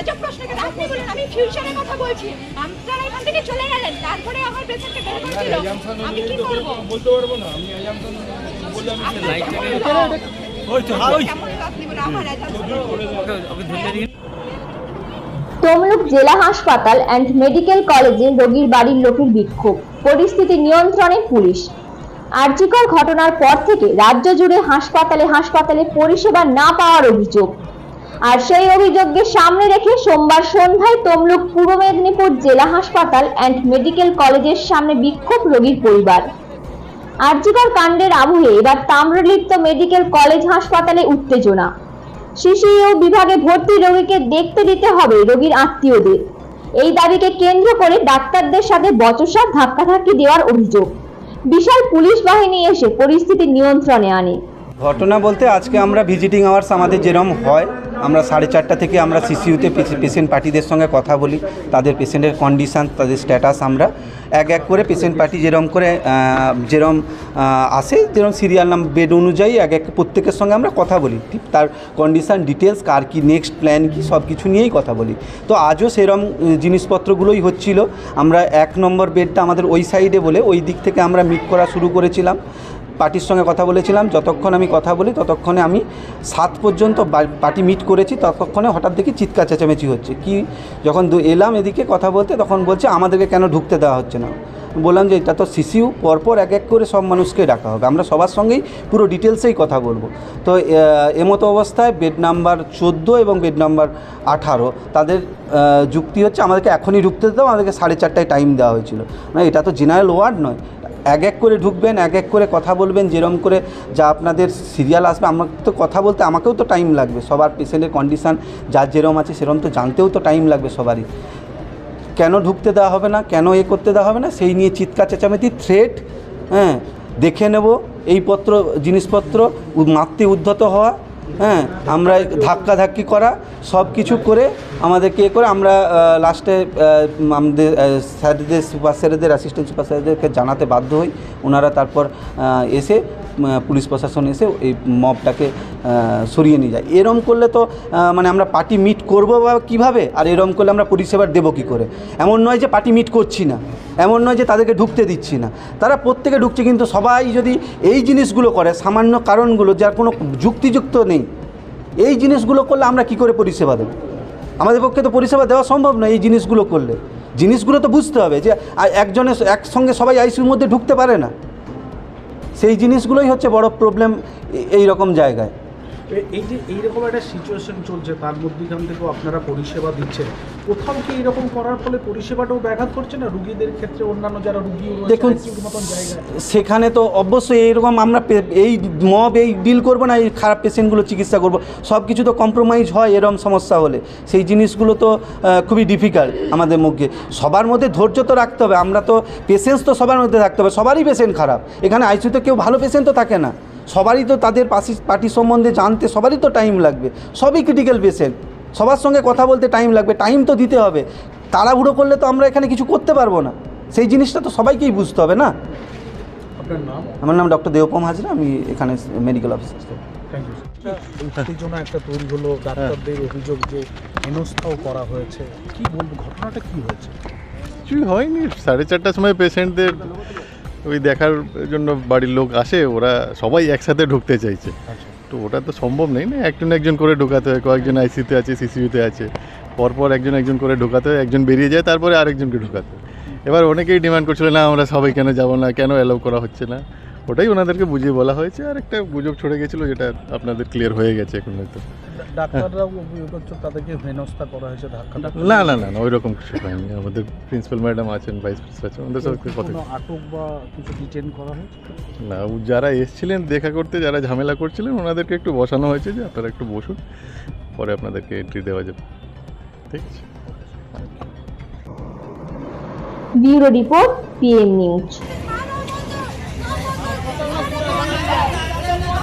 আজব প্রশ্ন কেন? আপনি বলুন আমি ফিউচারের কথা বলছি। আপনারা এখান থেকে চলে গেলেন তারপরে আমার পেশেন্টকে বের করে দিল। আমি কি করব? বলতে পারব না আমি? তমলুক জেলা হাসপাতাল অ্যান্ড মেডিকেল কলেজে রোগীর বাড়ির লোকের বিক্ষোভ। পরিস্থিতি নিয়ন্ত্রণে পুলিশ। আর্যিকর ঘটনার পর থেকে রাজ্য জুড়ে হাসপাতালে হাসপাতালে পরিষেবা না পাওয়ার অভিযোগ। আর সেই অভিযোগকে সামনে রেখে সোমবার সন্ধ্যায় তমলুক পূর্ব মেদিনীপুর জেলা হাসপাতাল অ্যান্ড মেডিকেল কলেজের সামনে বিক্ষোভ রোগীর পরিবার। আর্যিকর কাণ্ডের আবহে এবার তাম্রলিপ্ত মেডিকেল কলেজ হাসপাতালে উত্তেজনা। শিশিও বিভাগে ভর্তি রোগীকে দেখতে দিতে হবে রোগীর আত্মীয়দের। এই দাবিকে কেন্দ্র করে ডাক্তারদের সাথে বচসা ধাক্কাধাক্কি দেওয়ার অভিযোগ। বিশাল পুলিশ বাহিনী এসে পরিস্থিতি নিয়ন্ত্রণে আনে। ঘটনা বলতে আজকে আমরা ভিজিটিং আওয়ার্স আমাদের যেরকম হয় আমরা সাড়ে চারটা থেকে আমরা সিসিউতে পেশেন্ট পার্টিদের সঙ্গে কথা বলি, তাদের পেশেন্টের কন্ডিশান তাদের স্ট্যাটাস আমরা এক এক করে পেশেন্ট পার্টি যেরকম করে যেরম আসে যেরকম সিরিয়াল নাম বেড অনুযায়ী এক এক প্রত্যেকের সঙ্গে আমরা কথা বলি। তার কন্ডিশান ডিটেলস কার কি নেক্সট প্ল্যান কি সব কিছু নিয়েই কথা বলি। তো আজও সেরম জিনিসপত্রগুলোই হচ্ছিল। আমরা এক নম্বর বেডটা আমাদের ওই সাইডে বলে ওই দিক থেকে আমরা মিট করা শুরু করেছিলাম। পার্টির সঙ্গে কথা বলেছিলাম, যতক্ষণ আমি কথা বলি ততক্ষণে আমি সাত পর্যন্ত পার্টি মিট করেছি, ততক্ষণে হঠাৎ দেখি চিৎকার চেঁচামেচি হচ্ছে। কি যখন এলাম এদিকে কথা বলতে তখন বলছে, আমাদেরকে কেন ঢুকতে দেওয়া হচ্ছে না? বললাম যে, এটা তো সিসিউ পরপর এক এক করে সব মানুষকে ডাকা হবে। আমরা সবার সঙ্গেই পুরো ডিটেলসেই কথা বলব। তো এমতো অবস্থায় বেড নাম্বার চোদ্দ এবং বেড নাম্বার আঠারো, তাদের যুক্তি হচ্ছে, আমাদেরকে এখনই ঢুকতে দাও, আমাদেরকে সাড়ে চারটায় টাইম দেওয়া হয়েছিল। না এটা তো জেনারেল ওয়ার্ড নয়। এক এক করে ঢুকবেন, এক এক করে কথা বলবেন, যেরম করে যা আপনাদের সিরিয়াল আসবে আমাকে তো কথা বলতে আমাকেও তো টাইম লাগবে, সবার পেশেন্টের কন্ডিশান যার যেরম আছে সেরম তো জানতেও তো টাইম লাগবে সবারই। কেন ঢুকতে দেওয়া হবে না, কেন এ করতে দেওয়া হবে না, সেই নিয়ে চিৎকার চেঁচামেচি থ্রেট হ্যাঁ দেখে নেব, এই পত্র, জিনিসপত্র মাতৃ উদ্ধত হওয়া হ্যাঁ আমরা ধাক্কা ধাক্কি করা সব কিছু করে আমাদেরকে এ করে আমরা লাস্টে আমাদের স্যারদের, সুপার স্যারেদের অ্যাসিস্ট্যান্ট সুপার স্যারদেরকে জানাতে বাধ্য হই। ওনারা তারপর এসে পুলিশ প্রশাসন এসে এই মবটাকে সরিয়ে নিয়ে যায়। এরম করলে তো মানে আমরা পার্টি মিট করব বা কীভাবে? আর এরম করলে আমরা পরিষেবা দেবো কী করে? এমন নয় যে পার্টি মিট করছি না। এমন নয় যে তাদেরকে ঢুকতে দিচ্ছি না। তারা প্রত্যেকে ঢুকছে কিন্তু সবাই যদি এই জিনিসগুলো করে, সামান্য কারণগুলো, যার কোনো যুক্তিযুক্ত নেই, এই জিনিসগুলো করলে আমরা কি করে পরিষেবা দেবো? আমাদের পক্ষে তো পরিষেবা দেওয়া সম্ভব নয় এই জিনিসগুলো করলে। জিনিসগুলো তো বুঝতে হবে যে একজনের একসঙ্গে সবাই আইসিউর মধ্যে ঢুকতে পারে না। সেই জিনিসগুলোই হচ্ছে বড় প্রবলেম এই রকম জায়গায়। এই যে এইরকম একটা সিচুয়েশন চলছে তার মধ্যেখান থেকেও আপনারা পরিষেবা দিচ্ছেন। কোথাও কি এরকম করার ফলে পরিষেবাটাও ব্যাঘাত করছে না? রুগীদের ক্ষেত্রে অন্যান্য যারা রুগী দেখুন সেখানে তো অবশ্যই এইরকম আমরা এই মব এই ডিল করব না এই খারাপ পেশেন্টগুলো চিকিৎসা করব। সব কিছু তো কম্প্রোমাইজ হয় এরকম সমস্যা হলে। সেই জিনিসগুলো তো খুবই ডিফিকাল্ট আমাদের মুখে। সবার মধ্যে ধৈর্য তো রাখতে হবে। আমরা তো পেশেন্স তো সবার মধ্যে রাখতে হবে। সবারই পেশেন্ট খারাপ। এখানে আইসিউতে কেউ ভালো পেশেন্ট তো থাকে না। সবারই তো তাদের পাশি পার্টি সম্বন্ধে জানতে সবারই তো টাইম লাগবে। সবই ক্রিটিক্যাল পেশেন্ট সবার সঙ্গে কথা বলতে টাইম লাগবে টাইম তো দিতে হবে। তাড়াহুড়ো করলে তো আমরা এখানে কিছু করতে পারব না। সেই জিনিসটা তো সবাইকেই বুঝতে হবে না? আমার নাম ডক্টর দেবপম হাজরা আমি এখানে মেডিকেল অফিসার থ্যাংক ইউ উত্তেজনা একটা তৈরি হলো ডাক্তারদের অভিযোগ যে হেনস্থাও করা হয়েছে। কি বলব ঘটনাটা কি হয়েছে? কিছুই হয়নি। সাড়ে চারটার সময় পেশেন্টদের ওই দেখার জন্য বাড়ির লোক আসে ওরা সবাই একসাথে ঢুকতে চাইছে। তো ওটা তো সম্ভব নেই না একজন একজন করে ঢোকাতে হয় কয়েকজন আইসিতে আছে সিসিউতে আছে। পরপর একজন একজন করে ঢোকাতে হয় একজন বেরিয়ে যায় তারপরে আরেকজনকে ঢোকাতে হয়। এবার অনেকেই ডিমান্ড করছিল না আমরা সবাই কেন যাব না কেন অ্যালাউ করা হচ্ছে না? ওটাই ওনাদেরকে বুঝিয়ে বলা হয়েছে। আর একটা গুজব ছড়ে গেছিল যেটা আপনাদের ক্লিয়ার হয়ে গেছে এখন হয়তো। ডাক্তাররাও তাদেরকে হেনস্থা করা হয়েছে ধাক্কা না না না না ওই রকম কিছু হয়নি। আমাদের প্রিন্সিপাল ম্যাডাম আছেন ভাইস প্রিন্সিপাল আছেন ওদের সাথে কথা আটক বা কিছু ডিটেন করা হয়েছে? না যারা এসছিলেন দেখা করতে যারা ঝামেলা করছিলেন ওনাদেরকে একটু বসানো হয়েছে যে আপনারা একটু বসুন পরে আপনাদেরকে এন্ট্রি দেওয়া যাবে। ঠিক আছে? Bureau report PM news